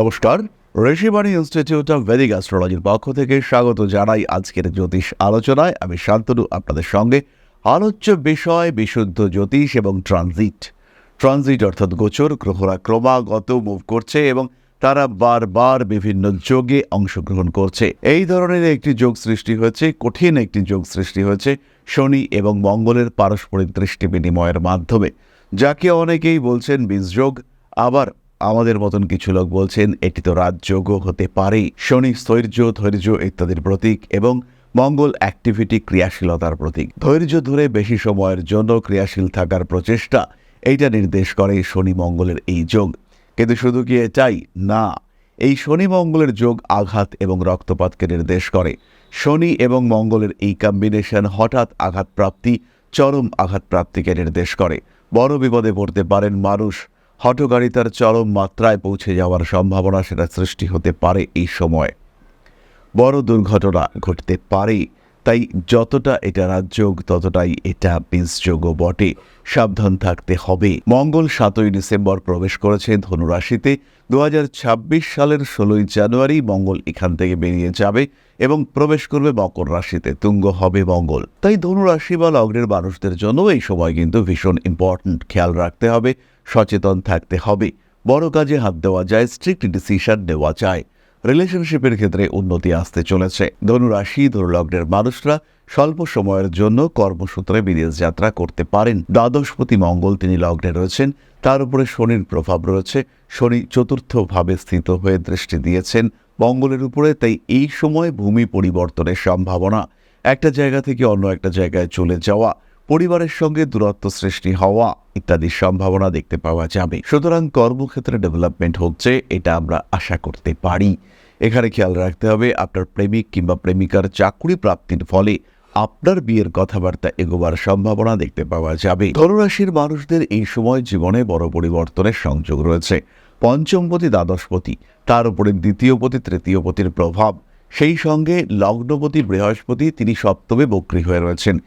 নমস্কার, Rishibani institute of Vedic অ্যাস্ট্রোলজির পক্ষ থেকে স্বাগত জানাই আজকের জ্যোতিষ আলোচনায়। আমি শান্তনু, আপনাদের সঙ্গে আলোচ্য বিষয়, বিশুদ্ধ জ্যোতিষ এবং ট্রানজিট। ট্রানজিট অর্থাৎ গোচর গ্রহরা ক্রমাগত মুভ করছে এবং তারা বারবার বিভিন্ন যোগে অংশগ্রহণ করছে। এই ধরনের একটি যোগ সৃষ্টি হয়েছে, কঠিন একটি যোগ সৃষ্টি হয়েছে শনি এবং মঙ্গলের পারস্পরিক দৃষ্টি বিনিময়ের মাধ্যমে। যাকে অনেকেই বলছেন বীজযোগ, আবার আমাদের মতন কিছু লোক বলছেন, এটি তো রাজযোগও হতে পারে শনি স্থৈর্য ধৈর্য ইত্যাদির প্রতীক এবং মঙ্গল অ্যাক্টিভিটি ক্রিয়াশীলতার প্রতীক। ধৈর্য ধরে বেশি সময়ের জন্য ক্রিয়াশীল থাকার প্রচেষ্টা, এইটা নির্দেশ করে শনি মঙ্গলের এই যোগ। কিন্তু শুধু কি এটাই? না। এই শনি মঙ্গলের যোগ আঘাত এবং রক্তপাতকে নির্দেশ করে। শনি এবং মঙ্গলের এই কম্বিনেশন হঠাৎ আঘাতপ্রাপ্তি, চরম আঘাতপ্রাপ্তিকে নির্দেশ করে। বড় বিপদে পড়তে পারেন মানুষ হঠকারিতার চরম মাত্রায় পৌঁছে যাওয়ার সম্ভাবনা সেটা সৃষ্টি হতে পারে এই সময়। বড় দুর্ঘটনা ঘটতে পারে তাই যতটা এটা রাজযোগ, ততটাই এটা বীজযোগও বটে। সাবধান থাকতে হবে। মঙ্গল সাতই ডিসেম্বর প্রবেশ করেছে ধনুরাশিতে। দু সালের ষোলোই জানুয়ারি মঙ্গল এখান থেকে বেরিয়ে যাবে এবং প্রবেশ করবে মকর রাশিতে। তুঙ্গ হবে মঙ্গল। তাই ধনুরাশি বা লগ্নের মানুষদের জন্য এই সময় কিন্তু ভীষণ ইম্পর্ট্যান্ট খেয়াল রাখতে হবে। সচেতন থাকতে হবে। বড় কাজে হাত দেওয়া যায় স্ট্রিক্ট ডিসিশন নেওয়া যায়। রিলেশনশিপের ক্ষেত্রে উন্নতি আসতে চলেছে। ধনুরাশি, ধনুলগ্নের মানুষরা স্বল্প সময়ের জন্য কর্মসূত্রে বিদেশ যাত্রা করতে পারেন। দ্বাদশপতি মঙ্গল তিনি লগ্নে রয়েছেন, তার উপরে শনির প্রভাব রয়েছে। শনি চতুর্থভাবে স্থিত হয়ে দৃষ্টি দিয়েছেন মঙ্গলের উপরে, তাই এই সময় ভূমি পরিবর্তনের সম্ভাবনা। একটা জায়গা থেকে অন্য একটা জায়গায় চলে যাওয়া পরিবারের সঙ্গে দূরত্ব সৃষ্টি হওয়া ইত্যাদির সম্ভাবনা দেখতে পাওয়া যাবে। সুতরাং কর্মক্ষেত্রে ডেভেলপমেন্ট হচ্ছে, এটা আমরা আশা করতে পারি। এখানে খেয়াল রাখতে হবে, আপনার প্রেমিক কিংবা প্রেমিকার চাকরি প্রাপ্তির ফলে আপনার বিয়ের কথাবার্তা এগোবার সম্ভাবনা দেখতে পাওয়া যাবে। ধনুরাশির মানুষদের এই সময় জীবনে বড় পরিবর্তনের সংযোগ রয়েছে। পঞ্চমপতি, দ্বাদশপতি, তার উপরে দ্বিতীয়পতি, তৃতীয়পতির প্রভাব। সেই সঙ্গে লগ্নপতি, বৃহস্পতি, তিনি সপ্তমে বক্রী হয়ে রয়েছেন।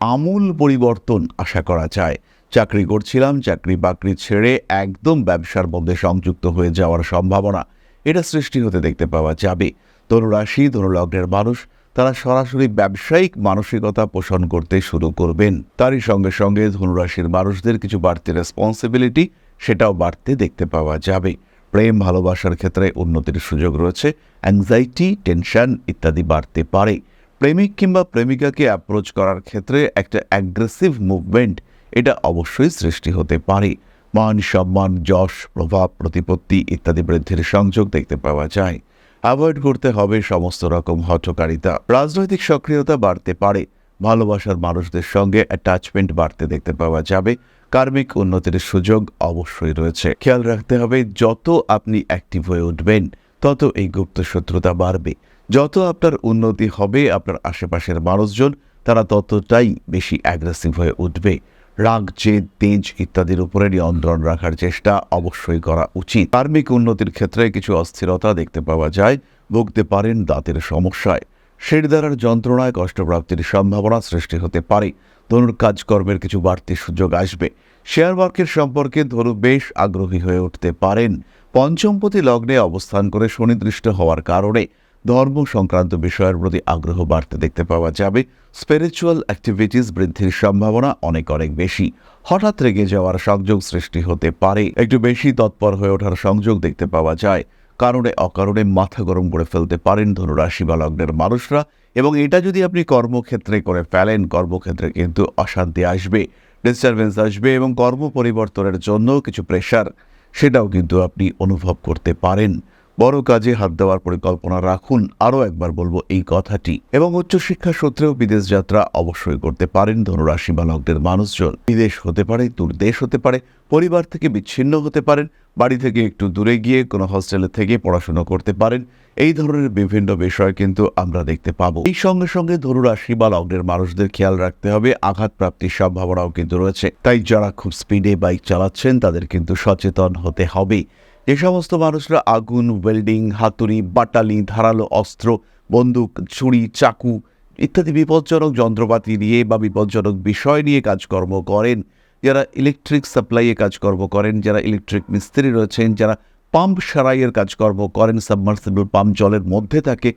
আমূল পরিবর্তন আশা করা যায়। চাকরি করছিলাম, চাকরি বাকরি ছেড়ে একদম ব্যবসার মধ্যে সংযুক্ত হয়ে যাওয়ার সম্ভাবনা। এটা সৃষ্টি হতে দেখতে পাওয়া যাবে। ধনুরাশি ধনুলগ্নের মানুষ, তারা সরাসরি ব্যবসায়িক মানসিকতা পোষণ করতে শুরু করবেন। তারই সঙ্গে সঙ্গে ধনুরাশির মানুষদের কিছু বাড়তি রেসপন্সিবিলিটি সেটাও বাড়তে দেখতে পাওয়া যাবে। প্রেম, ভালোবাসার ক্ষেত্রে উন্নতির সুযোগ রয়েছে অ্যাংজাইটি টেনশন ইত্যাদি বাড়তে পারে। প্রেমিক কিংবা প্রেমিকাকে অ্যাপ্রোচ করার ক্ষেত্রে একটা অ্যাগ্রেসিভ মুভমেন্ট এটা অবশ্যই সৃষ্টি হতে পারে। মান সম্মান, যশ, প্রভাব, প্রতিপত্তি ইত্যাদি বৃদ্ধির সংযোগ দেখতে পাওয়া যায়। অ্যাভয়েড করতে হবে সমস্ত রকম হঠকারিতা। রাজনৈতিক সক্রিয়তা বাড়তে পারে। ভালোবাসার মানুষদের সঙ্গে অ্যাটাচমেন্ট বাড়তে দেখতে পাওয়া যাবে। কার্মিক উন্নতির সুযোগ অবশ্যই রয়েছে। খেয়াল রাখতে হবে, যত আপনি অ্যাক্টিভ হয়ে উঠবেন, তত এই গুপ্ত শত্রুতা বাড়বে। যত আপনার উন্নতি হবে, আপনার আশেপাশের মানুষজন, তারা ততটাই বেশি অ্যাগ্রেসিভ হয়ে উঠবে। রাগ, জেদ, তেজ ইত্যাদির উপরে নিয়ন্ত্রণ রাখার চেষ্টা অবশ্যই করা উচিত। কার্মিক উন্নতির ক্ষেত্রে কিছু অস্থিরতা দেখতে পাওয়া যায়, ভুগতে পারেন দাঁতের সমস্যায়। শিরদারার যন্ত্রণায় কষ্টপ্রাপ্তির সম্ভাবনা সৃষ্টি হতে পারে। ধনুর কাজকর্মের কিছু বাড়তি সুযোগ আসবে। শেয়ার মার্কেট সম্পর্কে ধনু বেশ আগ্রহী হয়ে উঠতে পারেন। পঞ্চমপতি লগ্নে অবস্থান করে সুনির্দিষ্ট হওয়ার কারণে ধর্ম সংক্রান্ত বিষয়ের প্রতি আগ্রহ বাড়তে দেখতে পাওয়া যাবে। স্পিরিচুয়াল অ্যাক্টিভিটিস বৃদ্ধির সম্ভাবনা অনেক অনেক বেশি। হঠাৎ রেগে যাওয়ার সংযোগ সৃষ্টি হতে পারে। একটু বেশি তৎপর হয়ে ওঠার সংযোগ দেখতে পাওয়া যায়। কারণে অকারণে মাথা গরম করে ফেলতে পারেন ধনুরাশি বা লগ্নের মানুষরা এবং এটা যদি আপনি কর্মক্ষেত্রে করে ফেলেন, কর্মক্ষেত্রে কিন্তু অশান্তি আসবে ডিস্টারবেন্স আসবে এবং কর্ম পরিবর্তনের জন্য কিছু প্রেশার সেটাও কিন্তু আপনি অনুভব করতে পারেন। বড় কাজে হাত দেওয়ার পরিকল্পনা রাখুন, আরও একবার বলব এই কথাটি। এবং উচ্চশিক্ষা সূত্রেও বিদেশ যাত্রা অবশ্যই করতে পারেন ধনুরাশি বা লগ্নের মানুষজন। বিদেশ হতে পারে, দূর দেশ হতে পারে, পরিবার থেকে বিচ্ছিন্ন হতে পারেন, বাড়ি থেকে একটু দূরে গিয়ে কোনো হস্টেলে থেকে পড়াশোনা করতে পারেন, এই ধরনের বিভিন্ন বিষয় কিন্তু আমরা দেখতে পাবো। এই সঙ্গে সঙ্গে ধনুরাশি বা লগ্নের মানুষদের খেয়াল রাখতে হবে আঘাত প্রাপ্তির সম্ভাবনাও কিন্তু রয়েছে। তাই যারা খুব স্পিডে বাইক চালাচ্ছেন, তাদের কিন্তু সচেতন হতে হবে। যে সমস্ত মানুষরা আগুন ওয়েল্ডিং হাতুড়ি, বাটালি, ধারালো অস্ত্র, বন্দুক, ছুরি, চাকু ইত্যাদি বিপজ্জনক যন্ত্রপাতি নিয়ে বা বিপজ্জনক বিষয় নিয়ে কাজকর্ম করেন, যারা ইলেকট্রিক সাপ্লাইয়ে কাজকর্ম করেন, যারা ইলেকট্রিক মিস্ত্রি রয়েছেন, যারা পাম্প সারাইয়ের কাজকর্ম করেন সাবমার্সিবল পাম্প জলের মধ্যে থাকে,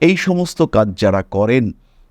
এই সমস্ত কাজ যারা করেন,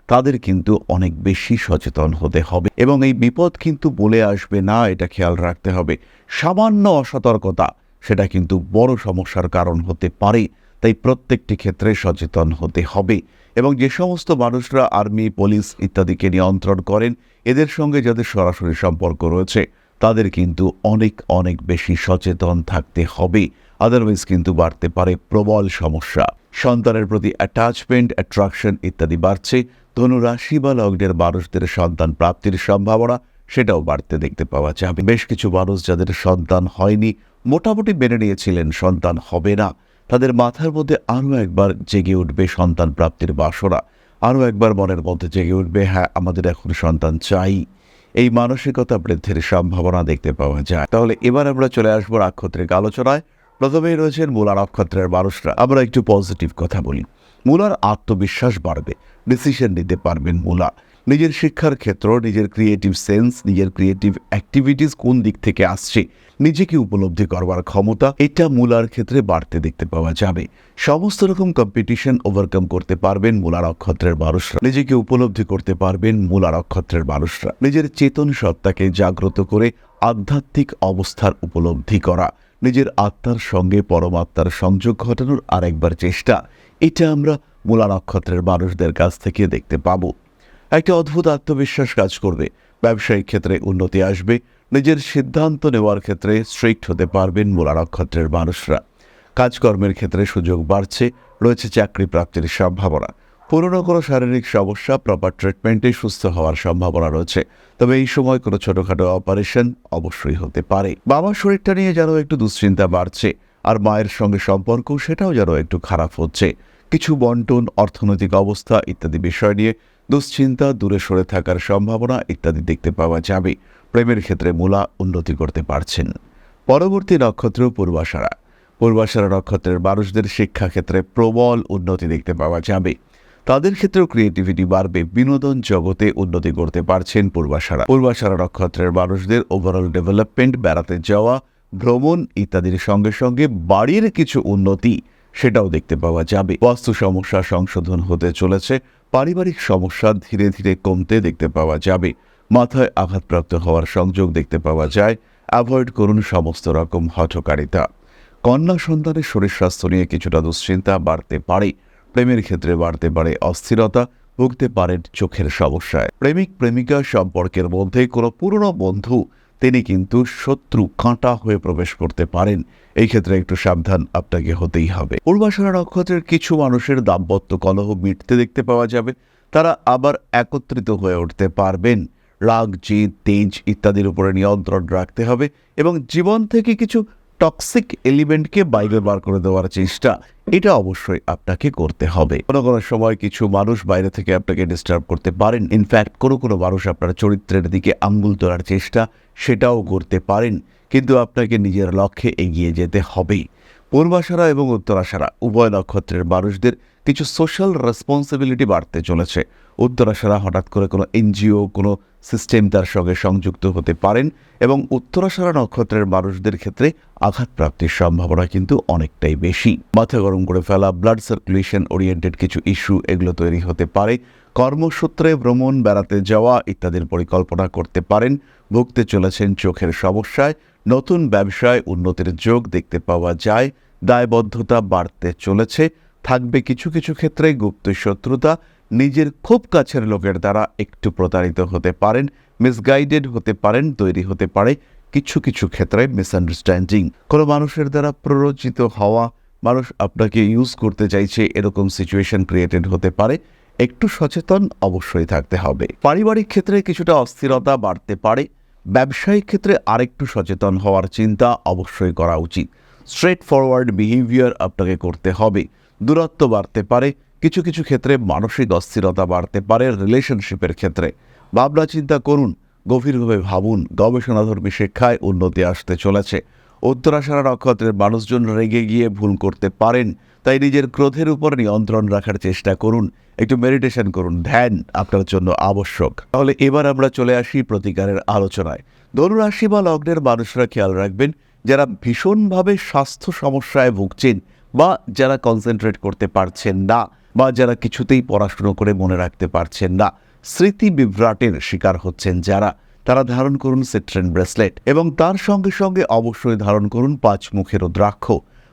তাদের কিন্তু অনেক বেশি সচেতন হতে হবে এবং এই বিপদ কিন্তু বলে আসবে না, এটা খেয়াল রাখতে হবে। সামান্য অসতর্কতা সেটা কিন্তু বড় সমস্যার কারণ হতে পারে। তাই প্রত্যেকটি ক্ষেত্রে সচেতন হতে হবে এবং যে সমস্ত মানুষরা আর্মি, পুলিশ ইত্যাদিকে নিয়ন্ত্রণ করেন, এদের সঙ্গে যাদের সরাসরি সম্পর্ক রয়েছে, তাদের কিন্তু অনেক অনেক বেশি সচেতন থাকতে হবে। আদারওয়াইজ কিন্তু বাড়তে পারে প্রবল সমস্যা। সন্তানের প্রতি অ্যাটাচমেন্ট অ্যাট্রাকশন ইত্যাদি বাড়ছে। ধনু রাশি বা লগ্নের মানুষদের সন্তান প্রাপ্তির সম্ভাবনা, সেটাও বাড়তে দেখতে পাওয়া যাবে। বেশ কিছু মানুষ যাদের সন্তান হয়নি মোটামুটি মেনে নিয়েছিলেন, সন্তান হবে না। তাদের মাথার মধ্যে আরও একবার জেগে উঠবে সন্তান প্রাপ্তির বাসনা। আরও একবার মনের মধ্যে জেগে উঠবে হ্যাঁ আমাদের এখন সন্তান চাই। এই মানসিকতা বৃদ্ধির সম্ভাবনা দেখতে পাওয়া যায়। তাহলে এবার আমরা চলে আসব নক্ষত্রিক আলোচনায়। প্রথমেই রয়েছেন মূলা নক্ষত্রের মানুষরা। আমরা একটু পজিটিভ কথা বলি। মূলার আত্মবিশ্বাস বাড়বে। ডিসিশন নিতে পারবেন মূলা। নিজের শিক্ষার ক্ষেত্র, নিজের ক্রিয়েটিভ সেন্স নিজের ক্রিয়েটিভ অ্যাক্টিভিটিস কোন দিক থেকে আসছে, নিজেকে উপলব্ধি করবার ক্ষমতা, এটা মূলার ক্ষেত্রে বাড়তে দেখতে পাওয়া যাবে। সমস্ত রকম কম্পিটিশন ওভারকাম করতে পারবেন মূলা নক্ষত্রের মানুষরা। নিজেকে উপলব্ধি করতে পারবেন মূলা নক্ষত্রের মানুষরা। নিজের চেতন সত্তাকে জাগ্রত করে আধ্যাত্মিক অবস্থার উপলব্ধি করা। নিজের আত্মার সঙ্গে পরমাত্মার সংযোগ ঘটানোর আরেকবার চেষ্টা। এটা আমরা মূলা নক্ষত্রের মানুষদের কাছ থেকে দেখতে পাবো। একটা অদ্ভুত আত্মবিশ্বাস কাজ করবে। ব্যবসায়িক ক্ষেত্রে উন্নতি আসবে। নিজের সিদ্ধান্ত নেওয়ার ক্ষেত্রে স্ট্রিক্ট হতে পারবেন মূলা নক্ষত্রের মানুষরা। কাজকর্মের ক্ষেত্রে সুযোগ বাড়ছে, রয়েছে চাকরি প্রাপ্তির সম্ভাবনা। পুরনো কোনো শারীরিক সমস্যা প্রপার ট্রিটমেন্টে সুস্থ হওয়ার সম্ভাবনা রয়েছে। তবে এই সময় কোনো ছোটোখাটো অপারেশন অবশ্যই হতে পারে। বাবার শরীরটা নিয়ে যেন একটু দুশ্চিন্তা বাড়ছে, আর মায়ের সঙ্গে সম্পর্ক সেটাও যেন একটু খারাপ হচ্ছে। কিছু বন্টন, অর্থনৈতিক অবস্থা ইত্যাদি বিষয় নিয়ে দুশ্চিন্তা দূরে সরে থাকার সম্ভাবনা ইত্যাদি দেখতে পাওয়া যাবে। প্রেমের ক্ষেত্রে মূলা উন্নতি করতে পারছেন। পরবর্তী নক্ষত্র পূর্বাশারা। পূর্বাশারা নক্ষত্রের মানুষদের শিক্ষাক্ষেত্রে প্রবল উন্নতি দেখতে পাওয়া যাবে। তাদের ক্ষেত্রেও ক্রিয়েটিভিটি বাড়বে, বিনোদন জগতে উন্নতি করতে পারছেন পূর্বাশারা। পূর্বাশারা নক্ষত্রের মানুষদের ওভারঅল ডেভেলপমেন্ট বেড়াতে যাওয়া, ভ্রমণ ইত্যাদির সঙ্গে সঙ্গে বাড়ির কিছু উন্নতি সেটাও দেখতে পাওয়া যাবে। বাস্তু সমস্যা সংশোধন হতে চলেছে। পারিবারিক সমস্যা ধীরে ধীরে কমতে দেখতে পাওয়া যাবে। মাথায় আঘাতপ্রাপ্ত হওয়ার সংযোগ দেখতে পাওয়া যায়। অ্যাভয়েড করুন সমস্ত রকম হঠকারিতা। কন্যা সন্তানের শরীর স্বাস্থ্য নিয়ে কিছুটা দুশ্চিন্তা বাড়তে পারে। প্রেমের ক্ষেত্রে বাড়তে পারে অস্থিরতা, ভুগতে পারেন চোখের সমস্যায়। প্রেমিক প্রেমিকা সম্পর্কের মধ্যে কোনো পুরনো বন্ধু তিনি কিন্তু শত্রু কাঁটা হয়ে প্রবেশ করতে পারেন। এই ক্ষেত্রে একটু সাবধান আপনাকে হতেই হবে। পূর্বাশারা নক্ষত্রের কিছু মানুষের দাম্পত্য কলহ মিটতে দেখতে পাওয়া যাবে। তারা আবার একত্রিত হয়ে উঠতে পারবেন। রাগ, জিদ, তেজ ইত্যাদির উপরে নিয়ন্ত্রণ রাখতে হবে এবং জীবন থেকে কিছু টক্সিক এলিমেন্টকে বাইরে বার করে দেওয়ার চেষ্টা। এটা অবশ্যই আপনাকে করতে হবে। কোনো কোনো সময় কিছু মানুষ বাইরে থেকে আপনাকে ডিস্টার্ব করতে পারেন। ইনফ্যাক্ট কোনো কোনো মানুষ আপনার চরিত্রের দিকে আঙ্গুল তোলার চেষ্টা, সেটাও করতে পারেন। কিন্তু আপনাকে নিজের লক্ষ্যে এগিয়ে যেতে হবেই। পূর্বাশারা এবং উত্তরাশারা, উভয় নক্ষত্রের মানুষদের কিছু সোশ্যাল রেসপন্সিবিলিটি বাড়তে চলেছে। উত্তরাশারা হঠাৎ করে কোনো এনজিও কোনো সিস্টেম তার সঙ্গে সংযুক্ত হতে পারেন এবং উত্তরাশারা নক্ষত্রের মানুষদের ক্ষেত্রে আঘাতপ্রাপ্তির সম্ভাবনা কিন্তু অনেকটাই বেশি। মাথা গরম করে ফেলা ব্লাড সার্কুলেশন ওরিয়েন্টেড কিছু ইস্যু এগুলো তৈরি হতে পারে, কর্মসূত্রে ভ্রমণ, বেড়াতে যাওয়া ইত্যাদির পরিকল্পনা করতে পারেন, ভুগতে চলেছেন চোখের সমস্যায়, নতুন ব্যবসায় উন্নতির যোগ দেখতে পাওয়া যায়, দায়বদ্ধতা বাড়তে চলেছে, থাকবে কিছু কিছু ক্ষেত্রে গুপ্ত শত্রুতা নিজের খুব কাছের লোকের দ্বারা একটু প্রতারিত হতে পারেন মিসগাইডেড হতে পারেন, তৈরি হতে পারে কিছু কিছু ক্ষেত্রে মিসআন্ডারস্ট্যান্ডিং কোনো মানুষের দ্বারা প্ররোচিত হওয়া, মানুষ আপনাকে ইউজ করতে চাইছে, এরকম সিচুয়েশন ক্রিয়েটেড হতে পারে। একটু সচেতন অবশ্যই থাকতে হবে। পারিবারিক ক্ষেত্রে কিছুটা অস্থিরতা বাড়তে পারে। ব্যবসায়িক ক্ষেত্রে আরেকটু সচেতন হওয়ার চিন্তা অবশ্যই করা উচিত। স্ট্রেট ফরওয়ার্ড বিহেভিয়ার আপনাকে করতে হবে। দূরত্ব বাড়তে পারে। কিছু কিছু ক্ষেত্রে মানসিক অস্থিরতা বাড়তে পারে রিলেশনশিপের ক্ষেত্রে। ভাবনা চিন্তা করুন, গভীরভাবে ভাবুন, গবেষণাধর্মী শিক্ষায় উন্নতি আসতে চলেছে। উত্তরাশারা নক্ষত্রের মানুষজন রেগে গিয়ে ভুল করতে পারেন, তাই নিজের ক্রোধের উপর নিয়ন্ত্রণ রাখার চেষ্টা করুন। একটু মেডিটেশন করুন, ধ্যান আপনার জন্য আবশ্যক। তাহলে এবার আমরা চলে আসি প্রতিকারের আলোচনায়। ধনুরাশি বা লগ্নের মানুষরা খেয়াল রাখবেন, যারা ভীষণভাবে স্বাস্থ্য সমস্যায় ভুগছেন বা যারা কনসেন্ট্রেট করতে পারছেন না। বা যারা কিছুতেই পড়াশুনো করে মনে রাখতে পারছেন না। স্মৃতি বিভ্রাটের শিকার হচ্ছেন যারা। তারা ধারণ করুন সিট্রেন ব্রেসলেট এবং তার সঙ্গে সঙ্গে অবশ্যই ধারণ করুন পাঁচ মুখের রুদ্রাক্ষ।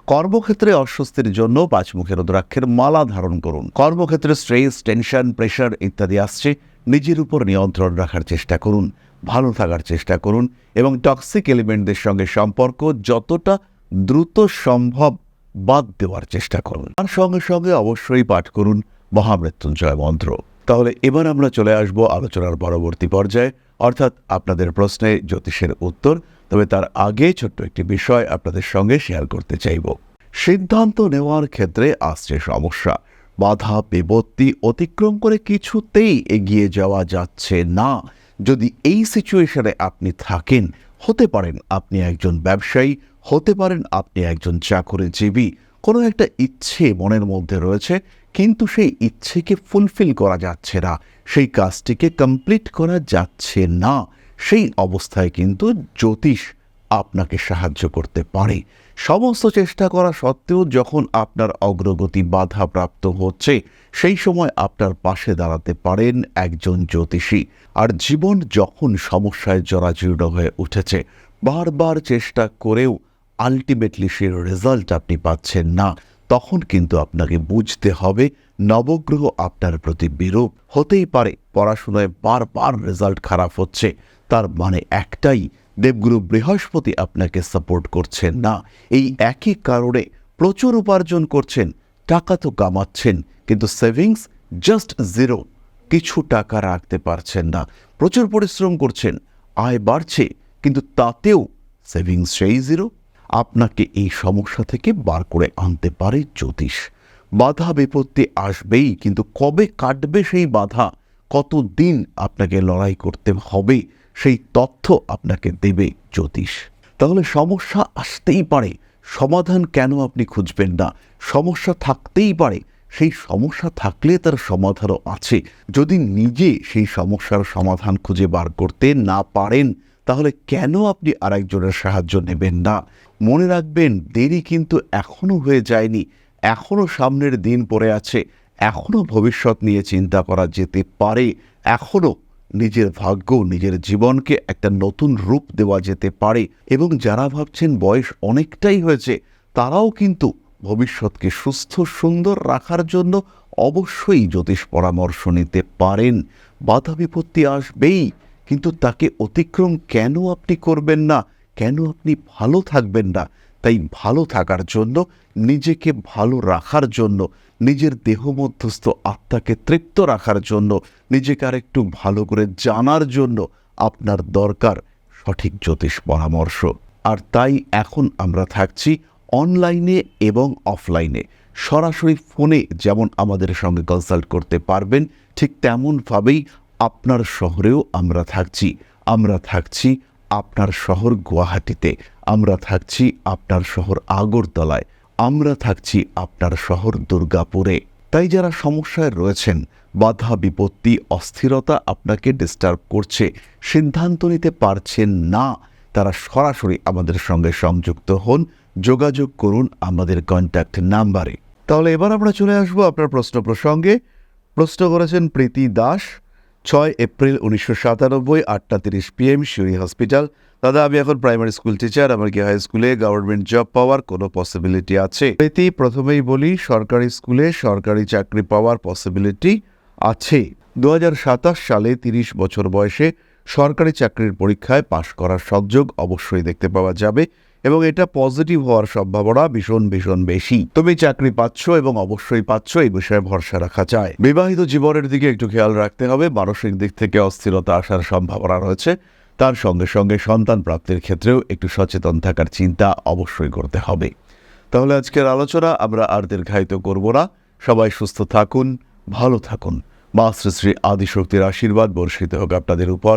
কর্মক্ষেত্রে অস্বস্তির জন্য পাঁচ মুখের রুদ্রাক্ষের মালা ধারণ করুন। কর্মক্ষেত্রে স্ট্রেস, টেনশন, প্রেশার ইত্যাদি আসছে। নিজের উপর নিয়ন্ত্রণ রাখার চেষ্টা করুন, ভালো থাকার চেষ্টা করুন এবং টক্সিক এলিমেন্টদের সঙ্গে সম্পর্ক যতটা দ্রুত সম্ভব বাদ দেওয়ার চেষ্টা করুন। তার সঙ্গে সঙ্গে অবশ্যই পাঠ করুন মহামৃত্যুঞ্জয় মন্ত্র। তাহলে এবার আমরা চলে আসব আলোচনার পরবর্তী পর্যায়ে, অর্থাৎ আপনাদের প্রশ্নে জ্যোতিষের উত্তর, তবে তার আগে ছোট্ট একটি বিষয় আপনাদের সঙ্গে শেয়ার করতে চাইব। সিদ্ধান্ত নেওয়ার ক্ষেত্রে আসছে সমস্যা। বাধা, বিপত্তি অতিক্রম করে কিছুতেই এগিয়ে যাওয়া যাচ্ছে না। যদি এই সিচুয়েশনে আপনি থাকেন, হতে পারেন আপনি একজন ব্যবসায়ী হতে পারেন আপনি একজন চাকরিজীবী, কোনো একটা ইচ্ছে মনের মধ্যে রয়েছে, কিন্তু সেই ইচ্ছেকে ফুলফিল করা যাচ্ছে না, সেই কাজটিকে কমপ্লিট করা যাচ্ছে না, সেই অবস্থায় কিন্তু জ্যোতিষ আপনাকে সাহায্য করতে পারে। সমস্ত চেষ্টা করা সত্ত্বেও যখন আপনার অগ্রগতি বাধাপ্রাপ্ত হচ্ছে, সেই সময় আপনার পাশে দাঁড়াতে পারেন একজন জ্যোতিষী। আর জীবন যখন সমস্যায় জরাজীর্ণ হয়ে উঠেছে, বারবার চেষ্টা করেও আলটিমেটলি সে রেজাল্ট আপনি পাচ্ছেন না। তখন কিন্তু আপনাকে বুঝতে হবে, নবগ্রহ আপনার প্রতি বিরূপ। হতেই পারে পড়াশোনায় বারবার রেজাল্ট খারাপ হচ্ছে। তার মানে একটাই, দেবগুরু বৃহস্পতি আপনাকে সাপোর্ট করছেন না। এই একই কারণে প্রচুর উপার্জন করছেন, টাকা তো কামাচ্ছেন, কিন্তু সেভিংস জাস্ট জিরো কিছু টাকা রাখতে পারছেন না। প্রচুর পরিশ্রম করছেন, আয় বাড়ছে, কিন্তু তাতেও সেভিংস সেই জিরো আপনাকে এই সমস্যা থেকে বার করে আনতে পারে জ্যোতিষ। বাধা বিপত্তি আসবেই, কিন্তু কবে কাটবে সেই বাধা? কতদিন আপনাকে লড়াই করতে হবে? সেই তথ্য আপনাকে দেবে জ্যোতিষ। তাহলে সমস্যা আসতেই পারে। সমাধান কেন আপনি খুঁজবেন না? সমস্যা থাকতেই পারে। সেই সমস্যা থাকলে তার সমাধানও আছে। যদি নিজে সেই সমস্যার সমাধান খুঁজে বার করতে না পারেন তাহলে কেন আপনি আরেকজনের সাহায্য নেবেন না? মনে রাখবেন, দেরি কিন্তু এখনও হয়ে যায়নি। এখনও সামনের দিন পড়ে আছে। এখনও ভবিষ্যৎ নিয়ে চিন্তা করা যেতে পারে। এখনও নিজের ভাগ্য, নিজের জীবনকে একটা নতুন রূপ দেওয়া যেতে পারে। এবং যারা ভাবছেন বয়স অনেকটাই হয়েছে, তারাও কিন্তু ভবিষ্যৎকে সুস্থ, সুন্দর রাখার জন্য অবশ্যই জ্যোতিষ পরামর্শ নিতে পারেন। বাধা বিপত্তি আসবেই। কিন্তু তাকে অতিক্রম কেন আপনি করবেন না? কেন আপনি ভালো থাকবেন না? তাই ভালো থাকার জন্য, নিজেকে ভালো রাখার জন্য, নিজের দেহ মধ্যস্থ আত্মাকে তৃপ্ত রাখার জন্য, নিজেকে আর একটু ভালো করে জানার জন্য আপনার দরকার সঠিক জ্যোতিষ পরামর্শ। আর তাই এখন আমরা থাকছি অনলাইনে এবং অফলাইনে। সরাসরি ফোনে যেমন আমাদের সঙ্গে কনসাল্ট করতে পারবেন, ঠিক তেমনভাবেই আপনার শহরেও আমরা থাকছি। আমরা থাকছি আপনার শহর গুয়াহাটিতে। আমরা থাকছি আপনার শহর আগরতলায়। আমরা থাকছি আপনার শহর দুর্গাপুরে। তাই যারা সমস্যায় রয়েছেন, বাধা, বিপত্তি, অস্থিরতা আপনাকে ডিস্টার্ব করছে, সিদ্ধান্ত নিতে পারছেন না, তারা সরাসরি আমাদের সঙ্গে সংযুক্ত হন। যোগাযোগ করুন আমাদের কন্ট্যাক্ট নাম্বারে তাহলে এবার আমরা চলে আসব আপনার প্রশ্ন প্রসঙ্গে। প্রশ্ন করেছেন প্রীতি দাস। ছয় এপ্রিল উনিশশো সাতানব্বই, আটটা তিরিশ পিএম শিউরি হসপিটাল। দাদা, আমি এখন প্রাইমারি স্কুল টিচার। আমার কি হাই স্কুলে গভর্নমেন্ট জব পাওয়ার কোনো পসিবিলিটি আছে? প্রীতি প্রথমেই বলি, সরকারি স্কুলে সরকারি চাকরি পাওয়ার পসিবিলিটি আছে। দু হাজার সাতাশ সালে তিরিশ বছর বয়সে সরকারি চাকরির পরীক্ষায় পাশ করার সুযোগ অবশ্যই দেখতে পাওয়া যাবে। এবং এটা পজিটিভ হওয়ার সম্ভাবনা ভীষণ ভীষণ বেশি। তুমি চাকরি পাচ্ছ এবং অবশ্যই পাচ্ছ, এই বিষয়ে ভরসা রাখা যায়। বিবাহিত জীবনের দিকে একটু খেয়াল রাখতে হবে, মানসিক দিক থেকে অস্থিরতা আসার সম্ভাবনা রয়েছে। তার সঙ্গে সঙ্গে সন্তান প্রাপ্তির ক্ষেত্রেও একটু সচেতন থাকার চিন্তা অবশ্যই করতে হবে। তাহলে আজকের আলোচনা আমরা আর দীর্ঘায়িত করব না। সবাই সুস্থ থাকুন, ভালো থাকুন। মা শ্রী শ্রী আদিশক্তির আশীর্বাদ বর্ষিত হোক আপনাদের উপর।